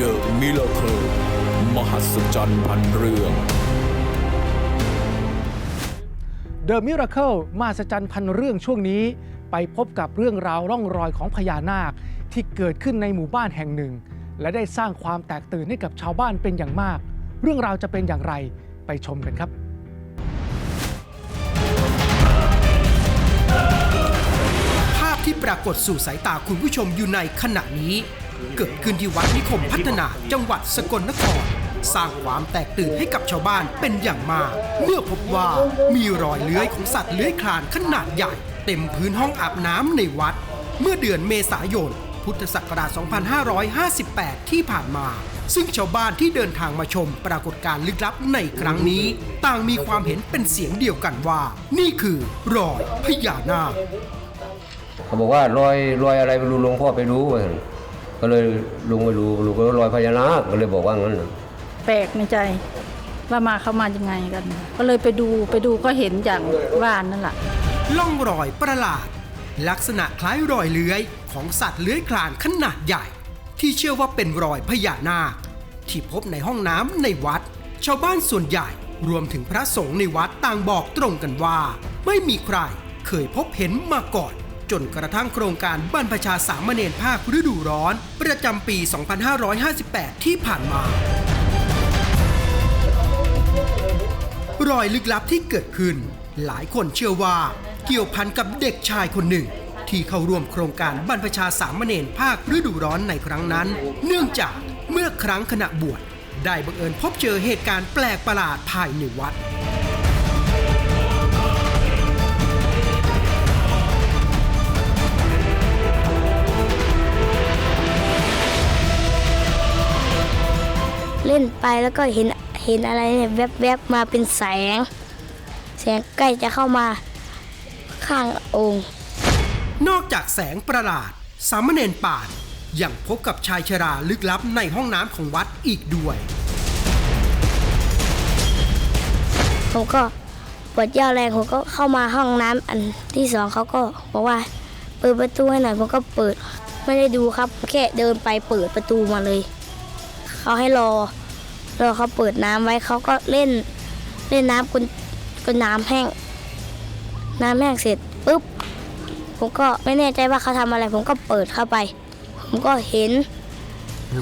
The Miracle มหัศจรรย์พันเรื่องเดอะมิราเคิลมหัศจรรย์พันเรื่องช่วงนี้ ไปพบกับเรื่องราวร่องรอยของพญานาคที่เกิดขึ้นในหมู่บ้านแห่งหนึ่ง และได้สร้างความแตกตื่นให้กับชาวบ้านเป็นอย่างมาก เรื่องราวจะเป็นอย่างไรไปชมกันครับภาพที่ปรากฏสู่สายตาคุณผู้ชมอยู่ในขณะนี้ เกิดขึ้นที่วัดนิคมพัฒนาจังหวัดสกลนคร สร้างความแตกตื่นให้กับชาวบ้านเป็นอย่างมาก เมื่อพบว่ามีรอยเลื้อยของสัตว์เลื้อยคลานขนาดใหญ่ เต็มพื้นห้องอาบน้ำในวัด เมื่อเดือนเมษายน พุทธศักราช 2558 ที่ผ่านมา ซึ่งชาวบ้านที่เดินทางมาชมปรากฏการณ์ลึกลับในครั้งนี้ ต่างมีความเห็นเป็นเสียงเดียวกันว่า นี่คือรอยพญานาคเขาบอกว่ารอยรอยอะไรไม่รู้หลวงพ่อไปรู้ว่า ก็เลยลงไปดูดูก็รอยพญานาคก็เลยบอกว่างั้นน่ะแปลกในใจว่ามาเขามายังไงกัน ก็เลยไปดูไปดูก็เห็นอย่างว่านนั่นแหละล่องรอยประหลาด ลักษณะคล้ายรอยเลื้อยของสัตว์เลื้อยคลานขนาดใหญ่ ที่เชื่อว่าเป็นรอยพญานาค ที่พบในห้องน้ำในวัด ชาวบ้านส่วนใหญ่รวมถึงพระสงฆ์ในวัดต่างบอกตรงกันว่า ไม่มีใครเคยพบเห็นมาก่อน จนกระทั่งโครงการบรรพชาสามเณรภาคฤดูร้อน ประจำปี 2558 ที่ผ่านมารอยลึกลับที่เกิดขึ้น หลายคนเชื่อว่าเกี่ยวพันกับเด็กชายคนหนึ่ง ที่เข้าร่วมโครงการบรรพชาสามเณรภาคฤดูร้อนในครั้งนั้น เนื่องจากเมื่อครั้งขณะบวชได้บังเอิญพบเจอเหตุการณ์แปลกประหลาดภายในวัด นไปแล้วก็เห็นเห็นอะไรเนี่ยแวบๆมาเป็นแสง แสงใกล้จะเข้ามาข้างองค์ นอกจากแสงประหลาด สามเณรป่านยังพบกับชายชราลึกลับในห้องน้ำของวัดอีกด้วย ผมก็ปวดเย่าแรงผมก็เข้ามาห้องน้ำอันที่สองเขาก็บอกว่า เปิดประตูให้หน่อยผมก็เปิด ไม่ได้ดูครับ แค่เดินไปเปิดประตูมาเลย เขาให้รอ รอเขาเปิดน้ำไว้เขาก็เล่นเล่นน้ำจนจนน้ำแห้ง น้ำแห้งเสร็จปุ๊บผมก็ไม่แน่ใจว่าเขาทำอะไร ผมก็เปิดเข้าไป ผมก็เห็น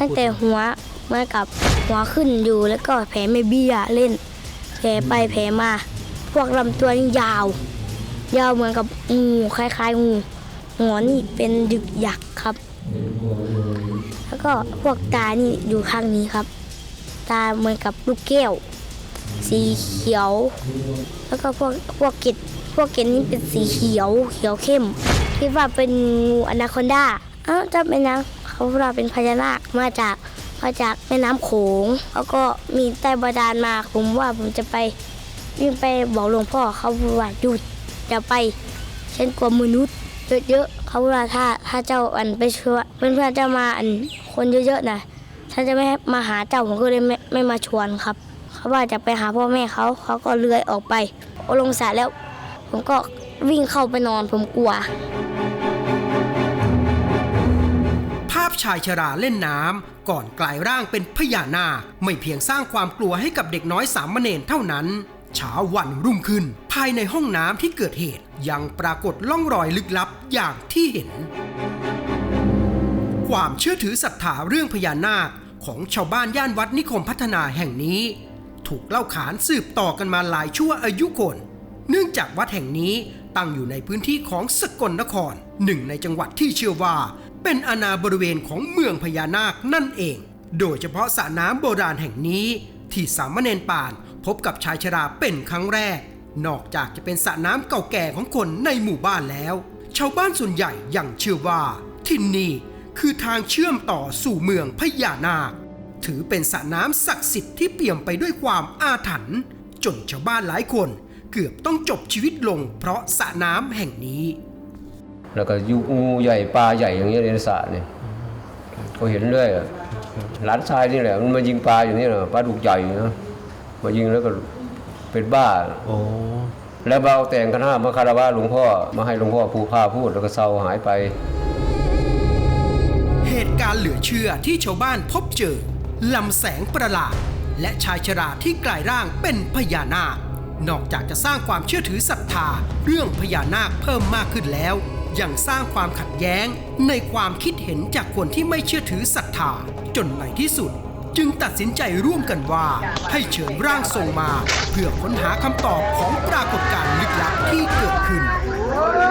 ตั้งแต่หัวมากับหัวขึ้นอยู่แล้วก็แผลไม่เบี้ยเล่น แผลไปแผลมา พวกลำตัวนี่ยาว ยาวเหมือนกับงูคล้ายๆงูหัวนี่เป็นดึกหยักครับ แล้วก็พวกตานี่อยู่ข้างนี้ครับ ตาเหมือนกับลูกแก้ว สีเขียว แล้วก็พวกพวกเกล็ดพวกเกล็ดนี่เป็นสีเขียวเขียวเข้มคิดว่าเป็นงูอนาคอนดาเอ้าจะเป็นยังเขาว่าเป็นพญานาคมาจากมาจากแม่น้ำโขงแล้วก็มีใต้บาดาลมาผมว่าผมจะไปวิ่งไปบอกหลวงพ่อเขาว่าหยุดอย่าไปฉันกลัวมนุษย์เยอะๆเขาว่าถ้าถ้าเจ้าอันไปช่วยเพื่อนๆจ้ามาอันคนเยอะๆนะ ฉันจะไม่มาหาเจ้าผมก็เลยไม่ไม่มาชวนครับเขาว่าจะไปหาพ่อแม่เขาเขาก็เลื้อยออกไปอลงสระแล้ว ผมก็วิ่งเข้าไปนอนผมกลัว ภาพชายชราเล่นน้ำก่อนกลายร่างเป็นพญานาคไม่เพียงสร้างความกลัวให้กับเด็กน้อยสามเณรเท่านั้นเช้าวันรุ่งขึ้น ภายในห้องน้ำที่เกิดเหตุ ยังปรากฏล่องรอยลึกลับอย่างที่เห็น ความเชื่อถือศรัทธาเรื่องพญานาค ของชาวบ้านย่านวัดนิคมพัฒนาแห่งนี้ ถูกเล่าขานสืบต่อกันมาหลายชั่วอายุคน เนื่องจากวัดแห่งนี้ตั้งอยู่ในพื้นที่ของสกลนครหนึ่งในจังหวัดที่เชื่อว่า เป็นอาณาบริเวณของเมืองพญานาคนั่นเอง โดยเฉพาะสระน้ำโบราณแห่งนี้ ที่สามเณรป่านพบกับชายชราเป็นครั้งแรก นอกจากจะเป็นสระน้ำเก่าแก่ของคนในหมู่บ้านแล้ว ชาวบ้านส่วนใหญ่ยังเชื่อว่าที่นี่ คือทางเชื่อมต่อสู่เมืองพญานาค ถือเป็นสระน้ำศักดิ์สิทธิ์ที่เปี่ยมไปด้วยความอาถรรพ์จนชาวบ้านหลายคนเกือบต้องจบชีวิตลงเพราะสระน้ำแห่งนี้ แล้วก็ยุงูใหญ่ปลาใหญ่อย่างเงี้ยในสระเนี่ยก็เห็นเรื่อยอะหลานชายนี่แหละมันมายิงปลาอยู่นี่นะปลาดุกใหญ่นะมายิงแล้วก็เป็นบ้าแล้วเบาแต่งคณะมาคารวะหลวงพ่อมาให้หลวงพ่อภูพาพูดแล้วก็เศร้าหายไปเหตุ การณ์เหลือเชื่อที่ชาวบ้านพบเจอลำแสงประหลาด และชายชราที่กลายร่างเป็นพญานาคนอกจากจะสร้างความเชื่อถือศรัทธา เรื่องพญานาคเพิ่มมากขึ้นแล้ว ยังสร้างความขัดแย้งในความคิดเห็นจากคนที่ไม่เชื่อถือศรัทธา จนในที่สุด จึงตัดสินใจร่วมกันว่า ให้เชิญร่างทรงมา เพื่อค้นหาคำตอบของปรากฏการณ์ลึกลับที่เกิดขึ้น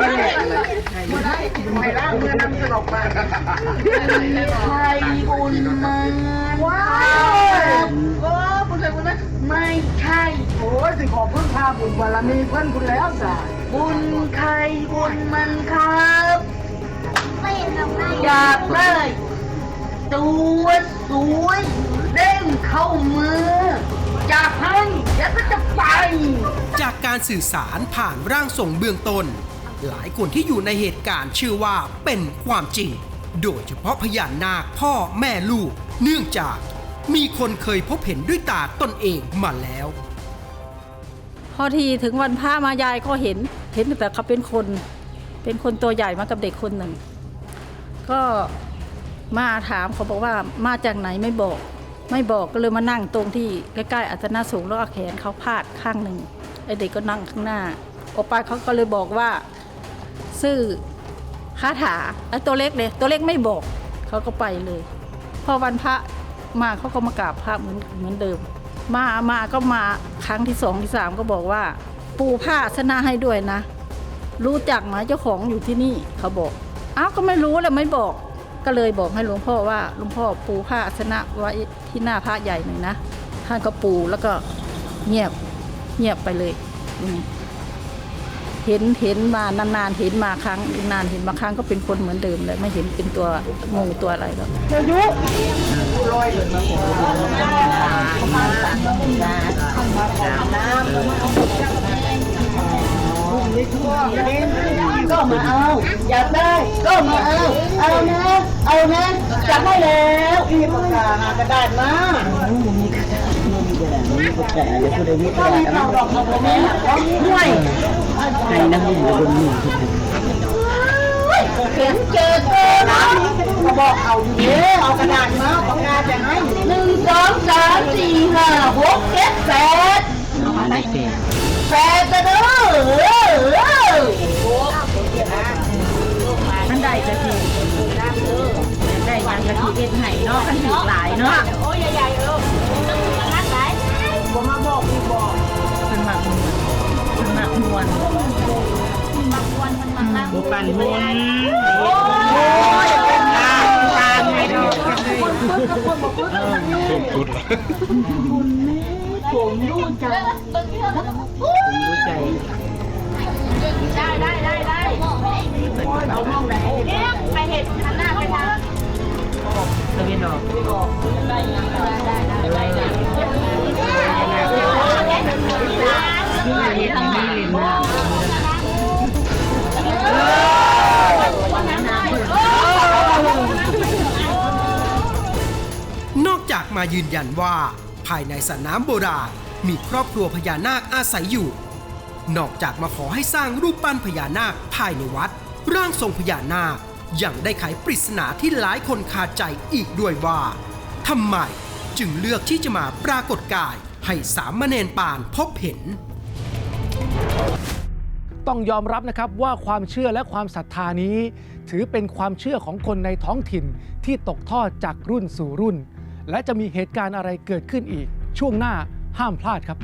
อไทยบุญมาว้าวโอ้บุญเลยบุญนะไม่ใช่โอ้ยสิขอพึ่งพาบุญบารมีเพื่อนคุณแล้วจ้ะบุญใครบุญมันครับไม่เห็นทำไมอยากได้ตัวสวยเด้งเข้ามืออยากให้แล้วก็จะไป จากการสื่อสารผ่านร่างทรงเบื้องต้น หลายคนที่อยู่ในเหตุการณ์เชื่อว่าเป็นความจริง โดยเฉพาะพญานาคพ่อแม่ลูก เนื่องจากมีคนเคยพบเห็นด้วยตาตนเองมาแล้ว พอทีถึงวันพระมายายก็เห็นเห็นแต่เขาเป็นคน เป็นคนตัวใหญ่มากับเด็กคนหนึ่ง ก็มาถามเขาบอกว่ามาจากไหนไม่บอก ไม่บอกก็เลยมานั่งตรงที่ใกล้ๆอัตนาสูงแล้วเอาแขนเขาพาดข้างหนึ่งไอเด็กก็นั่งข้างหน้าออกไปเขาก็เลยบอกว่า ซื่อคาถาไอตัวเล็กเลยตัวเล็กไม่บอกเขาก็ไปเลย พอวันพระมาเขาก็มากราบพระเหมือนเหมือนเดิม มามาก็มาครั้งที่สองที่สามก็บอกว่า ปูผ้าสนาให้ด้วยนะ รู้จักไหมเจ้าของอยู่ที่นี่เขาบอกอ้าวก็ไม่รู้เลยไม่บอกก็เลยบอกให้หลวงพ่อว่าหลวงพ่อปูผ้าอาสนะไว้ที่หน้าพระใหญ่หน่อยนะท่านก็ปูแล้วก็เงียบเงียบไปเลยอืม เห็นเห็นมานานๆเห็นมาครั้งนานเห็นมาครั้งก็เป็นคนเหมือนเดิมเลยไม่เห็นเป็นตัวงูตัวอะไรแล้วก็มาเอาอยากได้ก็มาเอาเอานะเอานะจับให้แล้วอีปากกากระดาษมามีกระดาษมีกระดาษมีกระดาษเดี๋ยวคุณได้มีกระดาษเอาดอกเอาแม่เอาห่วย ใครนั่งอยู่บนมือเขียนเจอเจอนะก็บอกเอาเยอะเอากระดาษมาปากกาจะให้หนึ่งสองสามสี่ห้าหกเจ็ดแปดแปดจะเด้อท่านใดกะทิได้ยังกะทิเอ็ดไห่เนาะขันถือหลายเนาะโอ้ยใหญ่ๆเออนัดไหนบ่มาบอกพี่บอกมัน หมักมวนมันมักมวนปั่นมวนโอ้ยเป็นตาตาไงเนาะผมรู้ใจักรู้ใจได้ได้ได้ได้เอาห้องไหนไปเห็ดหันหน้าไปทางตะวินออก นอกจากมายืนยันว่า ภายในสระน้ำโบราณมีครอบครัวพญานาคอาศัยอยู่ นอกจากมาขอให้สร้างรูปปั้นพญานาคภายในวัด ร่างทรงพญานาคยังได้ไขปริศนาที่หลายคนคาใจอีกด้วยว่าทำไมจึงเลือกที่จะมาปรากฏกายให้สามเณรปานพบเห็น ต้องยอมรับนะครับว่าความเชื่อและความศรัทธานี้ ถือเป็นความเชื่อของคนในท้องถิ่นที่ตกทอดจากรุ่นสู่รุ่น และจะมีเหตุการณ์อะไรเกิดขึ้นอีก ช่วงหน้าห้ามพลาดครับ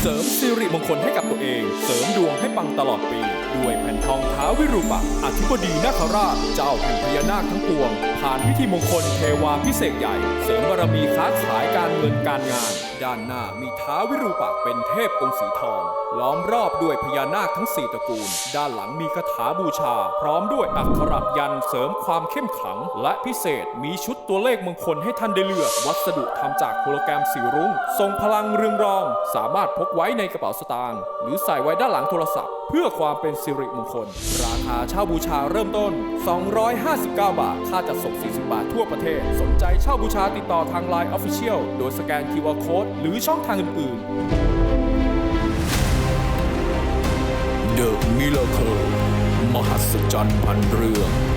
เสริมสิริมงคลให้กับตัวเอง เสริมดวงให้ปังตลอดปี ด้วยแผ่นทองท้าวิรูปะอธิบดีนาคราช เจ้าแห่งพญานาคทั้งปวง ผ่านพิธีมงคลเทวาพิเศษใหญ่ เสริมบารมีค้าขายการเงินการงาน ด้านหน้ามีท้าววิรูปักษ์เป็นเทพองค์สีทอง ล้อมรอบด้วยพญานาคทั้งสี่ตระกูล ด้านหลังมีคาถาบูชา พร้อมด้วยอักขระยันเสริมความเข้มขลัง และพิเศษมีชุดตัวเลขมงคลให้ท่านได้เลือก วัสดุทำจากโฮโลแกรมสีรุ้งทรงพลังเรืองรอง สามารถพกไว้ในกระเป๋าสตางค์หรือใส่ไว้ด้านหลังโทรศัพท์ เพื่อความเป็นสิริมงคล ราคาเช่าบูชาเริ่มต้น 259 บาท ค่าจัดส่ง 40 บาททั่วประเทศ สนใจเช่าบูชาติดต่อทาง Line Official โดยสแกน QR Code หรือช่องทางอื่น ๆ The Miracle มหัศจรรย์พันเรื่อง